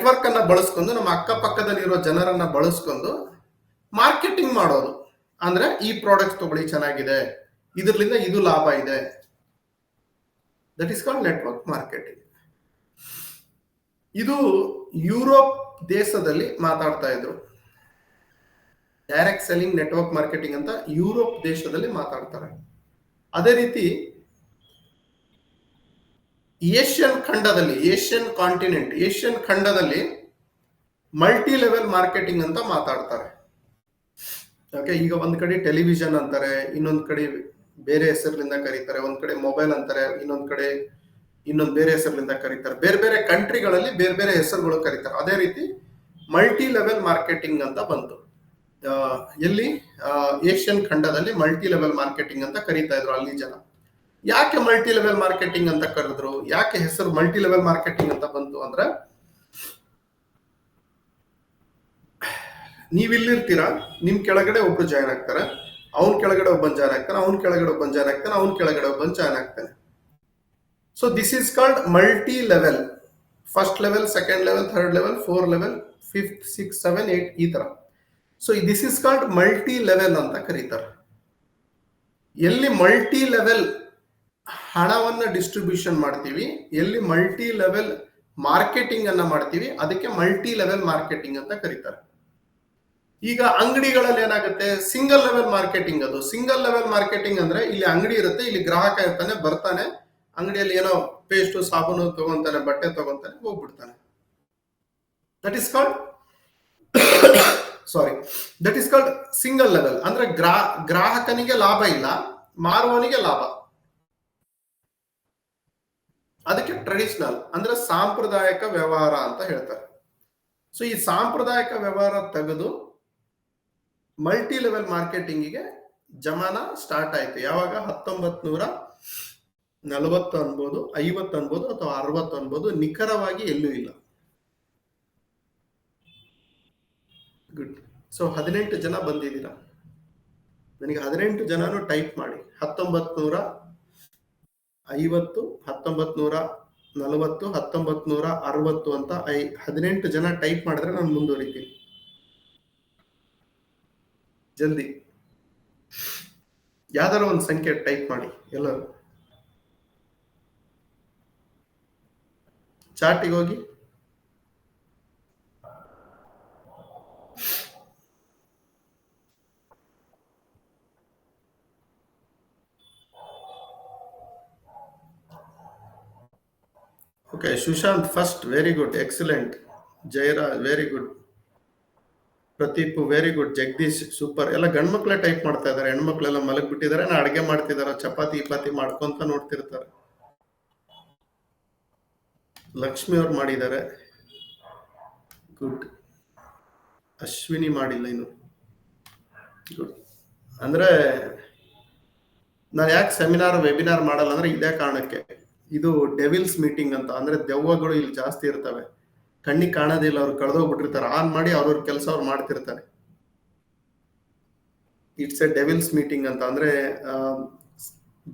Network ಅನ್ನ ಬಳಸ್ಕೊಂಡು ನಮ್ಮ ಅಕ್ಕಪಕ್ಕದಲ್ಲಿರೋ ಜನರನ್ನ ಬಳಸ್ಕೊಂಡು ಮಾರ್ಕೆಟಿಂಗ್ ಮಾಡೋದು. ಅಂದ್ರೆ ಈ ಪ್ರಾಡಕ್ಟ್ ತಗೊಳ್ಳಿ, ಚೆನ್ನಾಗಿದೆ. ಇದರಿಂದ ಇದು ಲಾಭ ಇದೆ. That is called network marketing ಇದು ಯುರೋಪ್ ದೇಶದಲ್ಲಿ ಮಾತಾಡ್ತಾ ಇದ್ರು. ಡೈರೆಕ್ಟ್ ಸೆಲ್ಲಿಂಗ್ ನೆಟ್ವರ್ಕ್ ಮಾರ್ಕೆಟಿಂಗ್ ಅಂತ ಯುರೋಪ್ ದೇಶದಲ್ಲಿ ಮಾತಾಡ್ತಾರೆ. ಅದೇ ರೀತಿ ಏಷ್ಯನ್ ಖಂಡದಲ್ಲಿ, ಏಷ್ಯನ್ ಕಾಂಟಿನೆಂಟ್ ಏಷ್ಯನ್ ಖಂಡದಲ್ಲಿ ಮಲ್ಟಿ ಲೆವೆಲ್ ಮಾರ್ಕೆಟಿಂಗ್ ಅಂತ ಮಾತಾಡ್ತಾರೆ. ಓಕೆ ಈಗ ಒಂದ್ ಕಡೆ ಟೆಲಿವಿಷನ್ ಅಂತಾರೆ, ಇನ್ನೊಂದ್ ಕಡೆ ಬೇರೆ ಹೆಸರಿಂದ ಕರೀತಾರೆ, ಒಂದ್ ಕಡೆ ಮೊಬೈಲ್ ಅಂತಾರೆ, ಇನ್ನೊಂದ್ ಕಡೆ ಇನ್ನೊಂದ್ ಬೇರೆ ಹೆಸರಿನಿಂದ ಕರೀತಾರೆ. ಬೇರೆ ಬೇರೆ ಕಂಟ್ರಿಗಳಲ್ಲಿ ಬೇರೆ ಬೇರೆ ಹೆಸರುಗಳು ಕರೀತಾರೆ. ಅದೇ ರೀತಿ ಮಲ್ಟಿ ಲೆವೆಲ್ ಮಾರ್ಕೆಟಿಂಗ್ ಅಂತ ಬಂತು. ಎಲ್ಲಿ? ಏಷ್ಯನ್ ಖಂಡದಲ್ಲಿ ಮಲ್ಟಿ ಲೆವೆಲ್ ಮಾರ್ಕೆಟಿಂಗ್ ಅಂತ ಕರೀತಾ ಇದ್ರು ಅಲ್ಲಿ ಜನ. ಯಾಕೆ ಮಲ್ಟಿ ಲೆವೆಲ್ ಮಾರ್ಕೆಟಿಂಗ್ ಅಂತ ಕರೆದ್ರು? ಯಾಕೆ ಹೆಸರು ಮಲ್ಟಿ ಲೆವೆಲ್ ಮಾರ್ಕೆಟಿಂಗ್ ಅಂತ ಬಂತು ಅಂದ್ರೆ ನೀವ್ ಇಲ್ಲಿರ್ತೀರಾ ನಿಮ್ ಕೆಳಗಡೆ ಒಬ್ರು ಜಾಯ್ನ್ ಆಗ್ತಾರೆ, ಅವನ್ ಕೆಳಗಡೆ ಒಬ್ಬನ್ ಜಾಯ್ನ್ ಆಗ್ತಾನೆ, ಅವನ್ ಕೆಳಗಡೆ ಒಬ್ಬನ್ ಜಾಯ್ನ್ ಆಗ್ತಾನೆ, ಅವ್ನ ಕೆಳಗಡೆ ಒಬ್ಬನ್ ಜಾಯ್ನ್ ಆಗ್ತಾನೆ. So this is called multi level first level second level third level four level fifth six seven eight ಈ ತರ. So this is called multi level ಅಂತ ಕರೀತಾರೆ. ಎಲ್ಲಿ ಮಲ್ಟಿ ಲೆವೆಲ್ ಹಣವನ್ನ ಡಿಸ್ಟ್ರಿಬ್ಯೂಷನ್ ಮಾಡ್ತೀವಿ. ಎಲ್ಲಿ ಮಲ್ಟಿ ಲೆವೆಲ್ ಮಾರ್ಕೆಟಿಂಗ್ ಅನ್ನ ಮಾಡ್ತೀವಿ. ಅದಕ್ಕೆ ಮಲ್ಟಿ ಲೆವೆಲ್ ಮಾರ್ಕೆಟಿಂಗ್ ಅಂತ ಕರೀತಾರೆ. ಈಗ ಅಂಗಡಿಗಳಲ್ಲಿ ಏನಾಗುತ್ತೆ? ಸಿಂಗಲ್ ಲೆವೆಲ್ ಮಾರ್ಕೆಟಿಂಗ್ ಅದು. ಸಿಂಗಲ್ ಲೆವೆಲ್ ಮಾರ್ಕೆಟಿಂಗ್ ಅಂದ್ರೆ ಇಲ್ಲಿ ಅಂಗಡಿ ಇರುತ್ತೆ, ಇಲ್ಲಿ ಗ್ರಾಹಕ ಇರ್ತಾನೆ, ಬರ್ತಾನೆ. ಅಂಗಡಿಯಲ್ಲಿ ಏನೋ ಪೇಸ್ಟ್ ಸಾಬೂನು ತಗೊಂತಾನೆ, ಬಟ್ಟೆ ತಗೊಂತಾನೆ, ಹೋಗ್ಬಿಡ್ತಾನೆ. That is called sorry that is called single level ಅಂದ್ರೆ ಗ್ರಾ, ಗ್ರಾಹಕನಿಗೆ ಲಾಭ ಇಲ್ಲ, ಮಾರುವವನಿಗೆ ಲಾಭ. ಅದಕ್ಕೆ ಟ್ರೆಡಿಷನಲ್ ಅಂದ್ರೆ ಸಾಂಪ್ರದಾಯಿಕ ವ್ಯವಹಾರ ಅಂತ ಹೇಳ್ತಾರೆ. ಸೊ ಈ ಸಾಂಪ್ರದಾಯಿಕ ವ್ಯವಹಾರ ತೆಗೆದು ಮಲ್ಟಿ ಲೆವೆಲ್ ಮಾರ್ಕೆಟಿಂಗಿಗೆ ಜಮಾನ ಸ್ಟಾರ್ಟ್ ಆಯ್ತು. ಯಾವಾಗ? ಹತ್ತೊಂಬತ್ ನೂರ ನಲವತ್ತು ಅನ್ಬೋದು ಐವತ್ತು ಅನ್ಬೋದು ಅಥವಾ ಅರವತ್ತು ಅನ್ಬೋದು ನಿಖರವಾಗಿ ಎಲ್ಲೂ ಇಲ್ಲ. ಗುಡ್ ಸೊ ಹದಿನೆಂಟು ಜನ ಬಂದಿದ್ದೀರಾ? ನನಗೆ ಹದಿನೆಂಟು ಜನನು ಟೈಪ್ ಮಾಡಿ. ಹತ್ತೊಂಬತ್ ನೂರ ಐವತ್ತು ಹತ್ತೊಂಬತ್ ನೂರ ನಲವತ್ತು ಹತ್ತೊಂಬತ್ ನೂರ ಅರವತ್ತು ಅಂತ ಐ ಹದಿನೆಂಟು ಜನ ಟೈಪ್ ಮಾಡಿದ್ರೆ ನಾನು ಮುಂದುವರಿತೀನಿ. ಜಲ್ದಿ. ಯಾವ್ದಾರ ಒಂದು ಸಂಖ್ಯೆ ಟೈಪ್ ಮಾಡಿ ಎಲ್ಲರೂ. ಚಾಟಿಗೆ ಹೋಗಿ. Okay Sushant first very good excellent ಜಯರಾ very good Pradeep very good Jagadish super ಎಲ್ಲ ಗಂಡ್ಮಕ್ಳೇ ಟೈಪ್ ಮಾಡ್ತಾ ಇದಾರೆ ಹೆಣ್ಮಕ್ಳೆಲ್ಲ ಮಲಗ್ಬಿಟ್ಟಿದ್ದಾರೆ. ನಾ ಅಡಿಗೆ ಮಾಡ್ತಿದಾರ ಚಪಾತಿ ಇಪಾತಿ ಮಾಡ್ಕೊಂತ ನೋಡ್ತಿರ್ತಾರೆ. ಲಕ್ಷ್ಮಿ ಅವ್ರು ಮಾಡಿದ್ದಾರೆ. ಗುಡ್ ಅಶ್ವಿನಿ ಮಾಡಿಲ್ಲ ಇನ್ನು. ಗುಡ್ ಅಂದ್ರೆ, ನಾನು ಯಾಕೆ ಸೆಮಿನಾರ್ ವೆಬಿನಾರ್ ಮಾಡಲ್ಲ ಅಂದ್ರೆ ಇದೇ ಕಾರಣಕ್ಕೆ. ಇದು ಡೆವಿಲ್ಸ್ ಮೀಟಿಂಗ್ ಅಂತ. ಅಂದ್ರೆ ದೆವ್ವಗಳು ಇಲ್ಲಿ ಜಾಸ್ತಿ ಇರ್ತವೆ. ಕಣ್ಣಿಗೆ ಕಾಣೋದಿಲ್ಲ ಅವ್ರು ಕಳೆದೋಗ್ಬಿಟ್ಟಿರ್ತಾರೆ ಆನ್ ಮಾಡಿ ಅವ್ರವ್ರ ಕೆಲಸ ಅವ್ರು ಮಾಡ್ತಿರ್ತಾರೆ. ಇಟ್ಸ್ ಎ ಡೆವಿಲ್ಸ್ ಮೀಟಿಂಗ್ ಅಂತ. ಅಂದ್ರೆ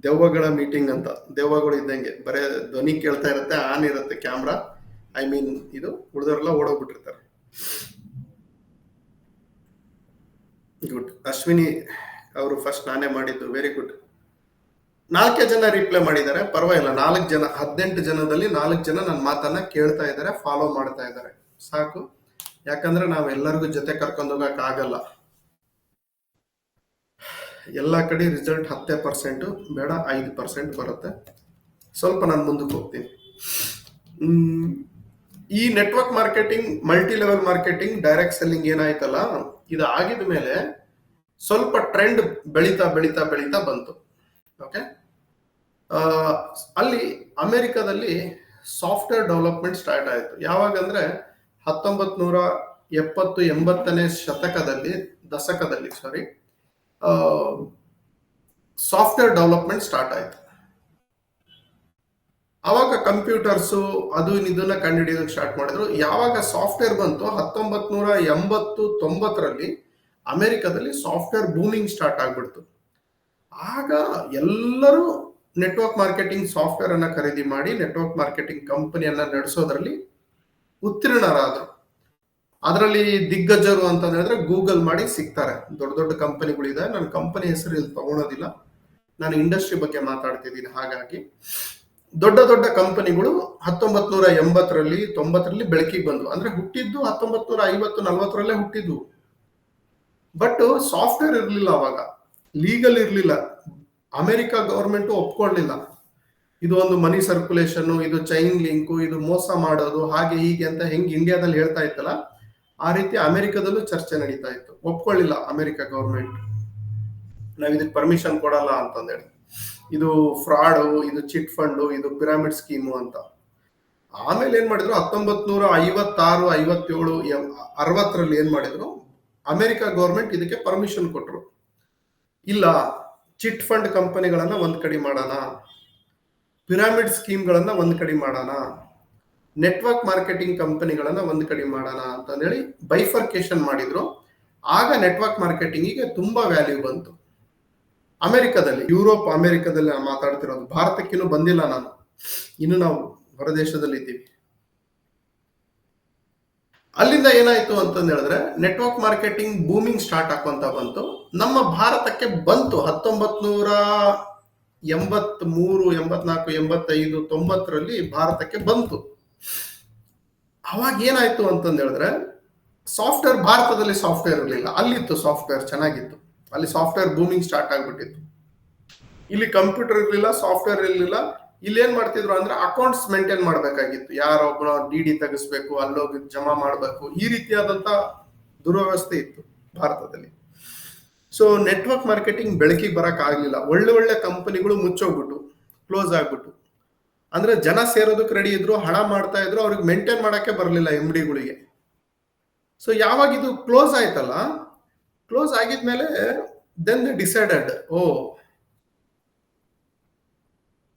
ದೆವ್ವಗಳ ಮೀಟಿಂಗ್ ಅಂತ. ದೆವ್ವಗಳು ಇದ್ದಂಗೆ. ಬರೇ ಧ್ವನಿ ಕೇಳ್ತಾ ಇರುತ್ತೆ, ಆನ್ ಇರುತ್ತೆ ಕ್ಯಾಮ್ರಾ. ಐ ಮೀನ್ ಇದು ಉಳಿದವರೆಲ್ಲ ಓಡೋಗ್ಬಿಟ್ಟಿರ್ತಾರೆ. ಗುಡ್ ಅಶ್ವಿನಿ ಅವರು ಫಸ್ಟ್ ನಾನೇ ಮಾಡಿದ್ದು. ವೆರಿ ಗುಡ್ ನಾಲ್ಕೇ ಜನ ರಿಪ್ಲೈ ಮಾಡಿದ್ದಾರೆ. ಪರವಾಗಿಲ್ಲ, ನಾಲ್ಕು ಜನ, ಹದಿನೆಂಟು ಜನದಲ್ಲಿ ನಾಲ್ಕು ಜನ ನನ್ನ ಮಾತನ್ನ ಕೇಳ್ತಾ ಇದ್ದಾರೆ ಫಾಲೋ ಮಾಡ್ತಾ ಇದ್ದಾರೆ. ಸಾಕು. ಯಾಕಂದ್ರೆ ನಾವ್ ಎಲ್ಲರಿಗೂ ಜೊತೆ ಕರ್ಕೊಂಡು ಹೋಗಕ್ ಆಗಲ್ಲ. ಎಲ್ಲ ಕಡೆ ರಿಸಲ್ಟ್ ಹತ್ತೇ ಪರ್ಸೆಂಟ್ ಬೇಡ ಐದು ಪರ್ಸೆಂಟ್ ಬರುತ್ತೆ. ಸ್ವಲ್ಪ ನಾನು ಮುಂದಕ್ಕೆ ಹೋಗ್ತೀನಿ. ಈ network marketing multi level marketing direct selling ಏನಾಯ್ತಲ್ಲ ಇದು ಆಗಿದ ಮೇಲೆ ಸ್ವಲ್ಪ ಟ್ರೆಂಡ್ ಬೆಳೀತಾ ಬೆಳೀತಾ ಬೆಳೀತಾ ಬಂತು. ಓಕೆ ಅಲ್ಲಿ ಅಮೆರಿಕದಲ್ಲಿ ಸಾಫ್ಟ್ವೇರ್ ಡೆವಲಪ್ಮೆಂಟ್ ಸ್ಟಾರ್ಟ್ ಆಯಿತು. ಯಾವಾಗಂದ್ರೆ ಹತ್ತೊಂಬತ್ ನೂರ ಎಪ್ಪತ್ತು ಎಂಬತ್ತನೇ ಶತಕದಲ್ಲಿ, ದಶಕದಲ್ಲಿ ಸಾರಿ ಸಾಫ್ಟ್ವೇರ್ ಡೆವಲಪ್ಮೆಂಟ್ ಸ್ಟಾರ್ಟ್ ಆಯಿತು. ಅವಾಗ ಕಂಪ್ಯೂಟರ್ಸು ಅದು ಇದನ್ನ ಕಂಡುಹಿಡಿಯೋದಕ್ಕೆ ಸ್ಟಾರ್ಟ್ ಮಾಡಿದ್ರು. ಯಾವಾಗ ಸಾಫ್ಟ್ವೇರ್ ಬಂತು ಹತ್ತೊಂಬತ್ ನೂರ ಎಂಬತ್ತು ತೊಂಬತ್ತರಲ್ಲಿ ಅಮೆರಿಕದಲ್ಲಿ ಸಾಫ್ಟ್ವೇರ್ ಬೂಮಿಂಗ್ ಸ್ಟಾರ್ಟ್ ಆಗ್ಬಿಡ್ತು. ಆಗ ಎಲ್ಲರೂ ನೆಟ್ವರ್ಕ್ ಮಾರ್ಕೆಟಿಂಗ್ ಸಾಫ್ಟ್ವೇರ್ ಅನ್ನ ಖರೀದಿ ಮಾಡಿ ನೆಟ್ವರ್ಕ್ ಮಾರ್ಕೆಟಿಂಗ್ ಕಂಪನಿಯನ್ನ ನಡೆಸೋದ್ರಲ್ಲಿ ಉತ್ತೀರ್ಣರಾದರು. ಅದರಲ್ಲಿ ದಿಗ್ಗಜರು ಅಂತ ಹೇಳಿದ್ರೆ ಗೂಗಲ್ ಮಾಡಿ ಸಿಗ್ತಾರೆ. ದೊಡ್ಡ ದೊಡ್ಡ ಕಂಪನಿಗಳಿದೆ ನಾನು ಕಂಪನಿ ಹೆಸರು ಇಲ್ಲಿ ತಗೊಳೋದಿಲ್ಲ. ನಾನು ಇಂಡಸ್ಟ್ರಿ ಬಗ್ಗೆ ಮಾತಾಡ್ತಿದ್ದೀನಿ ಹಾಗಾಗಿ. ದೊಡ್ಡ ದೊಡ್ಡ ಕಂಪನಿಗಳು ಹತ್ತೊಂಬತ್ ನೂರ ಎಂಬತ್ತರಲ್ಲಿ, ತೊಂಬತ್ತರಲ್ಲಿ ಬೆಳಕಿಗೆ ಬಂದು ಅಂದ್ರೆ ಹುಟ್ಟಿದ್ದು ಹತ್ತೊಂಬತ್ ನೂರ ಐವತ್ತು ನಲ್ವತ್ತರಲ್ಲೇ ಹುಟ್ಟಿದ್ವು. ಬಟ್ ಸಾಫ್ಟ್ವೇರ್ ಇರಲಿಲ್ಲ ಅವಾಗ. ಲೀಗಲ್ ಇರಲಿಲ್ಲ. ಅಮೆರಿಕ ಗವರ್ಮೆಂಟ್ ಒಪ್ಕೊಳ್ಳಿಲ್ಲ ಇದು ಒಂದು ಮನಿ ಸರ್ಕ್ಯುಲೇಷನ್ ಇದು ಚೈನ್ ಲಿಂಕು ಇದು ಮೋಸ ಮಾಡೋದು, ಹಾಗೆ ಹೀಗೆ ಅಂತ ಹೆಂಗೆ ಇಂಡಿಯಾದಲ್ಲಿ ಹೇಳ್ತಾ ಇತ್ತಲ್ಲ, ಆ ರೀತಿ ಅಮೆರಿಕದಲ್ಲೂ ಚರ್ಚೆ ನಡೀತಾ ಇತ್ತು. ಒಪ್ಕೊಳ್ಳಿಲ್ಲ ಅಮೆರಿಕ ಗವರ್ಮೆಂಟ್ ನಾವ್ ಇದಕ್ಕೆ ಪರ್ಮಿಷನ್ ಕೊಡಲ್ಲ ಅಂತಂದೇಳಿ. ಇದು ಫ್ರಾಡ್ ಇದು ಚಿಟ್ ಫಂಡ್ ಇದು ಪಿರಾಮಿಡ್ ಸ್ಕೀಮು ಅಂತ. ಆಮೇಲೆ ಏನ್ ಮಾಡಿದ್ರು? ಹತ್ತೊಂಬತ್ ನೂರ ಐವತ್ತಾರು, ಐವತ್ತೇಳು ಅರವತ್ತರಲ್ಲಿ ಏನ್ ಮಾಡಿದ್ರು? ಅಮೆರಿಕ ಗೌರ್ಮೆಂಟ್ ಇದಕ್ಕೆ ಪರ್ಮಿಷನ್ ಕೊಟ್ರು. ಇಲ್ಲ, ಚಿಟ್ ಫಂಡ್ ಕಂಪನಿಗಳನ್ನ ಒಂದ್ ಕಡೆ ಮಾಡೋಣ. ಪಿರಾಮಿಡ್ ಸ್ಕೀಮ್ಗಳನ್ನ ಒಂದ್ ಕಡೆ ಮಾಡೋಣ. ನೆಟ್ವರ್ಕ್ ಮಾರ್ಕೆಟಿಂಗ್ ಕಂಪನಿಗಳನ್ನ ಒಂದ್ ಕಡೆ ಮಾಡೋಣ ಅಂತಂದೇಳಿ ಬೈಫರ್ಕೇಶನ್ ಮಾಡಿದ್ರು. ಆಗ ನೆಟ್ವರ್ಕ್ ಮಾರ್ಕೆಟಿಂಗಿಗೆ ತುಂಬಾ ವ್ಯಾಲ್ಯೂ ಬಂತು. ಅಮೆರಿಕದಲ್ಲಿ, ಯುರೋಪ್, ಅಮೆರಿಕದಲ್ಲಿ ಮಾತಾಡ್ತಿರೋದು. ಭಾರತಕ್ಕಿನ್ನೂ ಬಂದಿಲ್ಲ ನಾನು. ಇನ್ನು ನಾವು ಹೊರದೇಶದಲ್ಲಿ ಇದ್ದೀವಿ ಅಲ್ಲಿಂದ ಏನಾಯ್ತು ಅಂತಂದು ಹೇಳಿದ್ರೆ ನೆಟ್ವರ್ಕ್ ಮಾರ್ಕೆಟಿಂಗ್ ಬೂಮಿಂಗ್ ಸ್ಟಾರ್ಟ್ ಆಗುವಂತ ಬಂತು. ನಮ್ಮ ಭಾರತಕ್ಕೆ ಬಂತು ಹತ್ತೊಂಬತ್ ನೂರ ಎಂಬತ್ ಮೂರು ಎಂಬತ್ನಾಲ್ಕು, ಎಂಬತ್ತೈದು, ತೊಂಬತ್ತರಲ್ಲಿ ಭಾರತಕ್ಕೆ ಬಂತು. ಅವಾಗ ಏನಾಯ್ತು ಅಂತಂದು ಹೇಳಿದ್ರೆ ಸಾಫ್ಟ್ವೇರ್ ಭಾರತದಲ್ಲಿ ಸಾಫ್ಟ್ವೇರ್ ಇರಲಿಲ್ಲ. ಅಲ್ಲಿತ್ತು ಸಾಫ್ಟ್ವೇರ್ ಚೆನ್ನಾಗಿತ್ತು. ಅಲ್ಲಿ ಸಾಫ್ಟ್ವೇರ್ ಬೂಮಿಂಗ್ ಸ್ಟಾರ್ಟ್ ಆಗ್ಬಿಟ್ಟಿತ್ತು. ಇಲ್ಲಿ ಕಂಪ್ಯೂಟರ್ ಇರಲಿಲ್ಲ ಸಾಫ್ಟ್ವೇರ್ ಇರಲಿಲ್ಲ. ಇಲ್ಲಿ ಏನ್ ಮಾಡ್ತಿದ್ರು ಅಂದ್ರೆ ಅಕೌಂಟ್ಸ್ ಮೇಂಟೈನ್ ಮಾಡ್ಬೇಕಾಗಿತ್ತು. ಯಾರೊಬ್ಬನ ಡಿ ಡಿ ತೆಗಿಸ್ಬೇಕು, ಅಲ್ಲೋಗಿ ಜಮಾ ಮಾಡ್ಬೇಕು. ಈ ರೀತಿಯಾದಂತ ದುರವ್ಯವಸ್ಥೆ ಇತ್ತು ಭಾರತದಲ್ಲಿ. ಸೊ ನೆಟ್ವರ್ಕ್ ಮಾರ್ಕೆಟಿಂಗ್ ಬೆಳಕಿಗೆ ಬರಕ್ ಆಗ್ಲಿಲ್ಲ. ಒಳ್ಳೆ ಒಳ್ಳೆ ಕಂಪನಿಗಳು ಮುಚ್ಚೋಗ್ಬಿಟ್ಟು ಕ್ಲೋಸ್ ಆಗ್ಬಿಟ್ಟು ಅಂದ್ರೆ ಜನ ಸೇರೋದಕ್ಕೆ ರೆಡಿ ಇದ್ರು, ಹಣ ಮಾಡ್ತಾ ಇದ್ರು, ಅವ್ರಿಗೆ ಮೇಂಟೈನ್ ಮಾಡಕ್ಕೆ ಬರಲಿಲ್ಲ ಎಂ ಡಿಗಳಿಗೆ ಸೊ ಯಾವಾಗ ಇದು ಕ್ಲೋಸ್ ಆಯ್ತಲ್ಲ ಕ್ಲೋಸ್ ಆಗಿದ್ಮೇಲೆ ದೆನ್ ಡಿಸೈಡೆಡ್ ಓ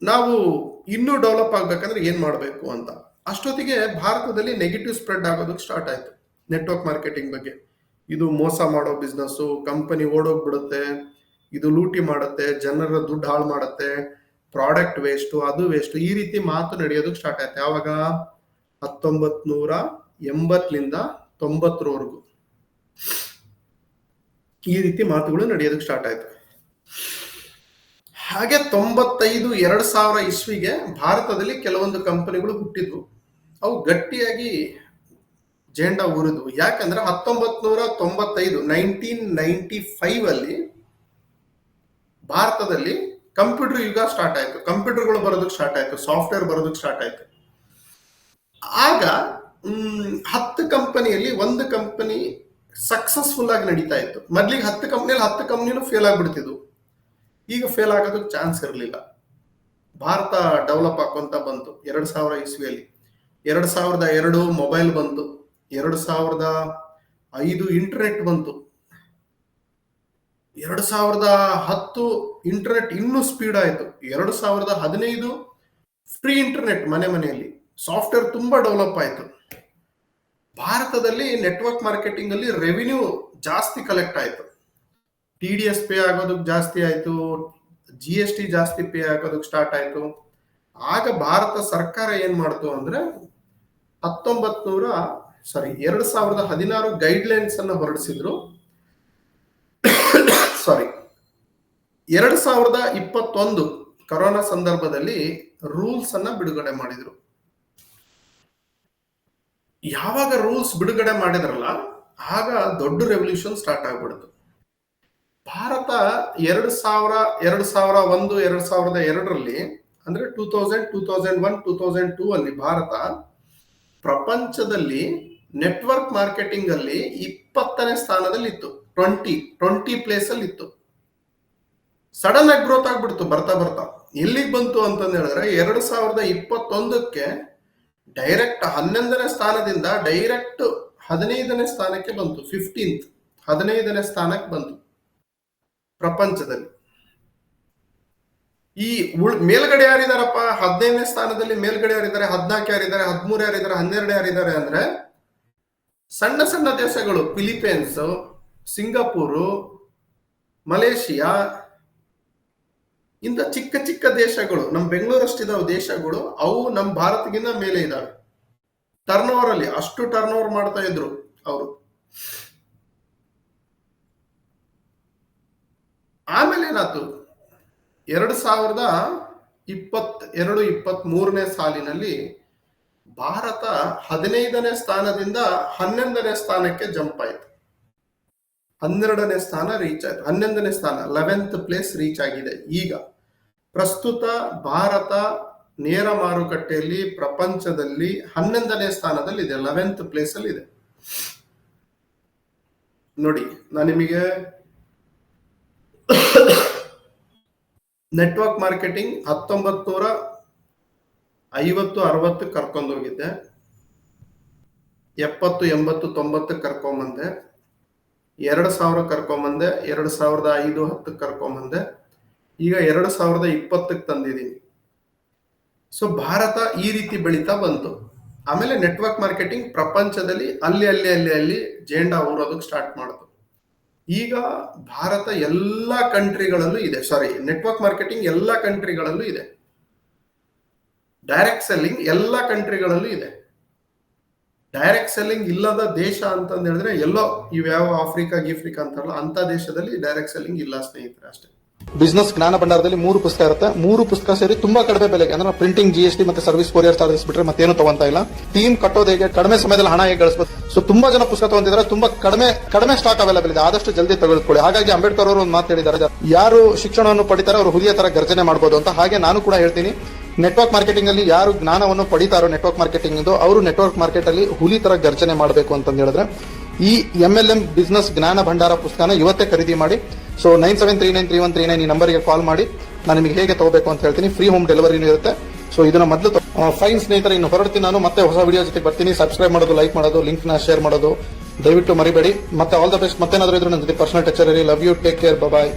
ನಾವು ಇನ್ನೂ ಡೆವಲಪ್ ಆಗ್ಬೇಕಂದ್ರೆ ಏನು ಮಾಡಬೇಕು ಅಂತ. ಅಷ್ಟೊತ್ತಿಗೆ ಭಾರತದಲ್ಲಿ ನೆಗೆಟಿವ್ ಸ್ಪ್ರೆಡ್ ಆಗೋದಕ್ಕೆ ಸ್ಟಾರ್ಟ್ ಆಯ್ತು. ನೆಟ್ವರ್ಕ್ ಮಾರ್ಕೆಟಿಂಗ್ ಬಗ್ಗೆ. ಇದು ಮೋಸ ಮಾಡೋ ಬಿಸ್ನೆಸ್ಸು ಕಂಪನಿ ಓಡೋಗ್ಬಿಡುತ್ತೆ, ಇದು ಲೂಟಿ ಮಾಡುತ್ತೆ, ಜನರ ದುಡ್ಡು ಹಾಳು ಮಾಡುತ್ತೆ ಪ್ರಾಡಕ್ಟ್ ವೇಸ್ಟು ಅದು ವೇಸ್ಟ್ ಈ ರೀತಿ ಮಾತು ನಡೆಯೋದಕ್ಕೆ ಸ್ಟಾರ್ಟ್ ಆಯ್ತು. ಯಾವಾಗ? ಹತ್ತೊಂಬತ್ ನೂರ ಎಂಬತ್ತರಿಂದ ತೊಂಬತ್ತರವರೆಗೂ. ಈ ರೀತಿ ಮಾತುಗಳು ನಡೆಯೋದಕ್ಕೆ ಸ್ಟಾರ್ಟ್ ಆಯ್ತು. ಹಾಗೆ ತೊಂಬತ್ತೈದು ಎರಡು ಸಾವಿರ ಇಸ್ವಿಗೆ ಭಾರತದಲ್ಲಿ ಕೆಲವೊಂದು ಕಂಪನಿಗಳು ಹುಟ್ಟಿದ್ವು. ಅವು ಗಟ್ಟಿಯಾಗಿ ಜೇಂಡ ಉರಿದ್ವು ಯಾಕಂದ್ರೆ ಹತ್ತೊಂಬತ್ ನೂರ ತೊಂಬತ್ತೈದು, ನೈನ್ಟೀನ್ ನೈನ್ಟಿ ಫೈವ್ ಅಲ್ಲಿ ಭಾರತದಲ್ಲಿ ಕಂಪ್ಯೂಟರ್ ಯುಗ ಸ್ಟಾರ್ಟ್ ಆಯ್ತು. ಕಂಪ್ಯೂಟರ್ಗಳು ಬರೋದಕ್ಕೆ ಸ್ಟಾರ್ಟ್ ಆಯ್ತು. ಸಾಫ್ಟ್ವೇರ್ ಬರೋದಕ್ಕೆ ಸ್ಟಾರ್ಟ್ ಆಯ್ತು. ಆಗ ಹತ್ತು ಕಂಪನಿಯಲ್ಲಿ ಒಂದು ಕಂಪನಿ ಸಕ್ಸಸ್ಫುಲ್ ಆಗಿ ನಡೀತಾ ಇತ್ತು. ಮೊದ್ಲಿಗೆ ಹತ್ತು ಕಂಪ್ನಿಯಲ್ಲಿ ಹತ್ತು ಕಂಪ್ನಿನೂ ಫೇಲ್ ಆಗ್ಬಿಡ್ತಿದ್ವು. ಈಗ ಫೇಲ್ ಆಗೋದಕ್ಕೆ ಚಾನ್ಸ್ ಇರಲಿಲ್ಲ. ಭಾರತ ಡೆವಲಪ್ ಆಕೊಂತ ಬಂತು. ಎರಡು ಸಾವಿರ ಇಸ್ವಿಯಲ್ಲಿ. ಎರಡು ಸಾವಿರದ ಎರಡು ಮೊಬೈಲ್ ಬಂತು. ಎರಡು ಸಾವಿರದ ಐದು ಇಂಟರ್ನೆಟ್ ಬಂತು. ಎರಡು ಸಾವಿರದ ಹತ್ತು ಇಂಟರ್ನೆಟ್ ಇನ್ನೂ ಸ್ಪೀಡ್ ಆಯಿತು. ಎರಡು ಸಾವಿರದ ಹದಿನೈದು ಫ್ರೀ ಇಂಟರ್ನೆಟ್ ಮನೆ ಮನೆಯಲ್ಲಿ. ಸಾಫ್ಟ್ವೇರ್ ತುಂಬಾ ಡೆವಲಪ್ ಆಯಿತು. ಭಾರತದಲ್ಲಿ ನೆಟ್ವರ್ಕ್ ಮಾರ್ಕೆಟಿಂಗ್ ಅಲ್ಲಿ ರೆವಿನ್ಯೂ ಜಾಸ್ತಿ ಕಲೆಕ್ಟ್ ಆಯ್ತು. ಟಿ ಡಿ ಎಸ್ ಪೇ ಆಗೋದಕ್ಕೆ ಜಾಸ್ತಿ ಆಯ್ತು ಜಿ ಎಸ್ ಟಿ ಜಾಸ್ತಿ ಪೇ ಆಗೋದಕ್ಕೆ ಸ್ಟಾರ್ಟ್ ಆಯ್ತು. ಆಗ ಭಾರತ ಸರ್ಕಾರ ಏನು ಮಾಡ್ತು ಅಂದ್ರೆ ಹತ್ತೊಂಬತ್ ನೂರ ಸಾರಿ ಎರಡು ಸಾವಿರದ ಹದಿನಾರು ಗೈಡ್ಲೈನ್ಸ್ ಅನ್ನು ಹೊರಡಿಸಿದ್ರು. ಸಾರಿ ಎರಡು ಸಾವಿರದ ಇಪ್ಪತ್ತೊಂದು ಕೊರೋನಾ ಸಂದರ್ಭದಲ್ಲಿ ರೂಲ್ಸ್ ಅನ್ನ ಬಿಡುಗಡೆ ಮಾಡಿದ್ರು. ಯಾವಾಗ ರೂಲ್ಸ್ ಬಿಡುಗಡೆ ಮಾಡಿದ್ರಲ್ಲ, ಆಗ ದೊಡ್ಡ ರೆವಲ್ಯೂಷನ್ ಸ್ಟಾರ್ಟ್ ಆಗ್ಬಿಡ್ತು. ಭಾರತ ಎರಡು ಸಾವಿರ ಎರಡು ಸಾವಿರ ಒಂದು, ಎರಡು ಸಾವಿರದ ಎರಡರಲ್ಲಿ, ಅಂದ್ರೆ two thousand two thousand one two thousand two ಅಲ್ಲಿ ಭಾರತ ಪ್ರಪಂಚದಲ್ಲಿ ನೆಟ್ವರ್ಕ್ ಮಾರ್ಕೆಟಿಂಗ್ ಅಲ್ಲಿ ಇಪ್ಪತ್ತನೇ ಸ್ಥಾನದಲ್ಲಿ ಇತ್ತು ಟ್ವೆಂಟಿ ಟ್ವೆಂಟಿ ಪ್ಲೇಸ್ ಅಲ್ಲಿ ಇತ್ತು. ಸಡನ್ ಆಗಿ ಗ್ರೋತ್ ಆಗ್ಬಿಡ್ತು, ಬರ್ತಾ ಬರ್ತಾ. ಎಲ್ಲಿಗೆ ಬಂತು ಅಂತಂದ್ ಹೇಳಿದ್ರೆ, ಎರಡು ಸಾವಿರದ ಇಪ್ಪತ್ತೊಂದಕ್ಕೆ ಡೈರೆಕ್ಟ್ ಹನ್ನೊಂದನೇ ಸ್ಥಾನದಿಂದ ಡೈರೆಕ್ಟ್ ಹದಿನೈದನೇ ಸ್ಥಾನಕ್ಕೆ ಬಂತು ಫಿಫ್ಟೀನ್ತ್ ಹದಿನೈದನೇ ಸ್ಥಾನಕ್ಕೆ ಬಂತು. ಪ್ರಪಂಚದಲ್ಲಿ. ಈ ಉಳ್, ಮೇಲ್ಗಡೆ ಯಾರಿದಾರಪ್ಪ? ಹದಿನೈದನೇ ಸ್ಥಾನದಲ್ಲಿ ಮೇಲ್ಗಡೆ ಯಾರಿದ್ದಾರೆ? ಹದಿನಾಲ್ಕು ಯಾರಿದ್ದಾರೆ? ಹದಿಮೂರು ಯಾರಿದ್ದಾರೆ? ಹನ್ನೆರಡು ಯಾರಿದ್ದಾರೆ ಅಂದ್ರೆ ಸಣ್ಣ ಸಣ್ಣ ದೇಶಗಳು, ಫಿಲಿಪೈನ್ಸ್, ಸಿಂಗಾಪುರು, ಮಲೇಷಿಯಾ, ಇಂಥ ಚಿಕ್ಕ ಚಿಕ್ಕ ದೇಶಗಳು, ನಮ್ಮ ಬೆಂಗಳೂರಷ್ಟಿದಾವೆ ದೇಶಗಳು, ಅವು ನಮ್ಮ ಭಾರತಗಿಂತ ಮೇಲೆ ಇದ್ದಾವೆ. ಟರ್ನ್ ಅಲ್ಲಿ, ಅಷ್ಟು ಟರ್ನ್ ಓವರ್ ಮಾಡ್ತಾ ಇದ್ರು ಅವರು. ಆಮೇಲೆ ಏನಾಯ್ತು? ಎರಡು ಸಾವಿರದ ಇಪ್ಪತ್ ಎರಡು ಇಪ್ಪತ್ತ್ ಮೂರನೇ ಸಾಲಿನಲ್ಲಿ ಭಾರತ ಹದಿನೈದನೇ ಸ್ಥಾನದಿಂದ ಹನ್ನೊಂದನೇ ಸ್ಥಾನಕ್ಕೆ ಜಂಪ್ ಆಯ್ತು. ಹನ್ನೆರಡನೇ ಸ್ಥಾನ ರೀಚ್ ಆಯ್ತು. ಹನ್ನೊಂದನೇ ಸ್ಥಾನ ಲೆವೆಂತ್ ಪ್ಲೇಸ್ ರೀಚ್ ಆಗಿದೆ. ಈಗ ಪ್ರಸ್ತುತ ಭಾರತ ನೇರ ಮಾರುಕಟ್ಟೆಯಲ್ಲಿ ಪ್ರಪಂಚದಲ್ಲಿ ಹನ್ನೊಂದನೇ ಸ್ಥಾನದಲ್ಲಿ ಇದೆ ಲೆವೆಂತ್ ಪ್ಲೇಸ್ ಅಲ್ಲಿ ಇದೆ. ನೋಡಿ, ನಾನು ನಿಮಗೆ ನೆಟ್ವರ್ಕ್ ಮಾರ್ಕೆಟಿಂಗ್ ಹತ್ತೊಂಬತ್ತು ನೂರ ಐವತ್ತು ಅರವತ್ತು ಕರ್ಕೊಂಡು ಹೋಗಿದ್ದೆ. ಎಪ್ಪತ್ತು ಎಂಬತ್ತು ತೊಂಬತ್ತು ಕರ್ಕೊಂಬಂದೆ ಎರಡು ಸಾವಿರ ಕರ್ಕೊಂಬಂದೆ ಎರಡು ಸಾವಿರದ ಐದು ಹತ್ತು ಕರ್ಕೊಂಬಂದೆ ಈಗ ಎರಡು ಸಾವಿರದ ಇಪ್ಪತ್ತಕ್ಕೆ ತಂದಿದ್ದೀನಿ. ಸೊ ಭಾರತ ಈ ರೀತಿ ಬೆಳೀತಾ ಬಂತು. ಆಮೇಲೆ ನೆಟ್ವರ್ಕ್ ಮಾರ್ಕೆಟಿಂಗ್ ಪ್ರಪಂಚದಲ್ಲಿ ಅಲ್ಲಿ ಅಲ್ಲಿ ಅಲ್ಲಿ ಅಲ್ಲಿ ಜೇಂಡಾ ಊರೋದಕ್ಕೆ ಸ್ಟಾರ್ಟ್ ಮಾಡಿತು. ಈಗ ಭಾರತ ಎಲ್ಲ ಕಂಟ್ರಿಗಳಲ್ಲೂ ಇದೆ. ಸಾರಿ ನೆಟ್ವರ್ಕ್ ಮಾರ್ಕೆಟಿಂಗ್ ಎಲ್ಲ ಕಂಟ್ರಿಗಳಲ್ಲೂ ಇದೆ. ಡೈರೆಕ್ಟ್ ಸೆಲ್ಲಿಂಗ್ ಎಲ್ಲ ಕಂಟ್ರಿಗಳಲ್ಲೂ ಇದೆ. ಡೈರೆಕ್ಟ್ ಸೆಲ್ಲಿಂಗ್ ಇಲ್ಲದ ದೇಶ ಅಂತಂದು ಹೇಳಿದ್ರೆ ಎಲ್ಲೋ ಇವ್ಯಾವ ಆಫ್ರಿಕಾ ಗಿಫ್ರಿಕಾ ಅಂತಾರಲ್ಲ ಅಂತ ದೇಶದಲ್ಲಿ ಡೈರೆಕ್ಟ್ ಸೆಲ್ಲಿಂಗ್ ಇಲ್ಲ ಸ್ನೇಹಿತರೆ ಅಷ್ಟೇ. ಬಿಸ್ನೆಸ್ ಜ್ಞಾನ ಭಂಡಾರದಲ್ಲಿ ಮೂರು ಪುಸ್ತಕ ಇರುತ್ತೆ. ಮೂರು ಪುಸ್ತಕ ಸೇರಿ ತುಂಬಾ ಕಡಿಮೆ ಬೆಲೆಗೆ, ಅಂದ್ರೆ ಪ್ರಿಂಟಿಂಗ್ ಜಿ ಎಸ್ ಟಿ ಮತ್ತೆ ಸರ್ವಿಸ್ ಕೊರಿಯರ್ ಚಾರ್ಜಸ್ ಬಿಟ್ರೆ ಮತ್ತೇನು ತಗೊಂತ ಇಲ್ಲ. ಟೀಮ್ ಕಟ್ಟೋದು ಹೇಗೆ, ಕಡಿಮೆ ಸಮಯದಲ್ಲಿ ಹಣ ಹೇಗೆ ಗಳಿಸಬಹುದು ಸೊ ತುಂಬಾ ಜನ ಪುಸ್ತಕ ತಗೊಂತಿದ್ದಾರೆ ತುಂಬಾ ಕಡಿಮೆ ಕಡಿಮೆ ಸ್ಟಾಕ್ ಅವೈಲೇಬಲ್ ಇದೆ. ಆದಷ್ಟು ಜಲ್ದಿ ತೆಗೆದುಕೊಳ್ಳಿ. ಹಾಗಾಗಿ ಅಂಬೇಡ್ಕರ್ ಅವರು ಒಂದು ಮಾತು ಹೇಳಿದ್ದಾರೆ. ಯಾರು ಶಿಕ್ಷಣವನ್ನು ಪಡಿತಾರೆ ಅವರು ಹುಲಿಯ ತರ ಗರ್ಜನೆ ಮಾಡಬಹುದು ಅಂತ ಹಾಗೆ ನಾನು ಕೂಡ ಹೇಳ್ತೀನಿ. ನೆಟ್ವರ್ಕ್ ಮಾರ್ಕೆಟಿಂಗ್ ಅಲ್ಲಿ ಯಾರು ಜ್ಞಾನವನ್ನು ಪಡಿತಾರೋ ನೆಟ್ವರ್ಕ್ ಮಾರ್ಕೆಟಿಂಗ್ ಇಂದು, ಅವರು ನೆಟ್ವರ್ಕ್ ಮಾರ್ಕೆಟ್ ಅಲ್ಲಿ ಹುಲಿ ತರ ಗರ್ಜನೆ ಮಾಡಬೇಕು ಅಂತ ಹೇಳಿದ್ರೆ, ಈ ಎಂ ಎಲ್ ಎಂ ಬಿಸ್ನೆಸ್ ಜ್ಞಾನ ಭಂಡಾರ ಪುಸ್ತಕನ ಇವತ್ತೇ ಖರೀದಿ ಮಾಡಿ so nine seven three nine three one three nine ಈ ನಂಬರ್ಗೆ ಕಾಲ್ ಮಾಡಿ. ನಾನು ನಿಮಗೆ ಹೇಗೆ ತಗೋಬೇಕು ಅಂತ ಹೇಳ್ತೀನಿ. ಫ್ರೀ ಹೋಮ್ ಡೆಲಿವರಿನೂ ಇರುತ್ತೆ. ಸೊ ಇದನ್ನ ಮೊದಲು ಫೈನ್ ಸ್ನೇಹಿತರೆ, ಇನ್ನು ಹೊರಡ್ತೀನಿ ನಾನು. ಮತ್ತೆ ಹೊಸ ವಿಡಿಯೋ ಜೊತೆ ಬರ್ತೀನಿ. ಸಬ್ಸ್ಕ್ರೈಬ್ ಮಾಡೋದು ಲೈಕ್ ಮಾಡೋದು ಲಿಂಕ್ನ ಶೇರ್ ಮಾಡೋದು. ದಯವಿಟ್ಟು ಮರಿಬೇಡಿ. ಮತ್ತೆ ಆಲ್ ದ ಬೆಸ್ಟ್ ಮತ್ತೇನಾದ್ರೂ ಇದ್ರೆ ನನ್ನ ಜೊತೆ personal ಟಚರ್ love you take care bye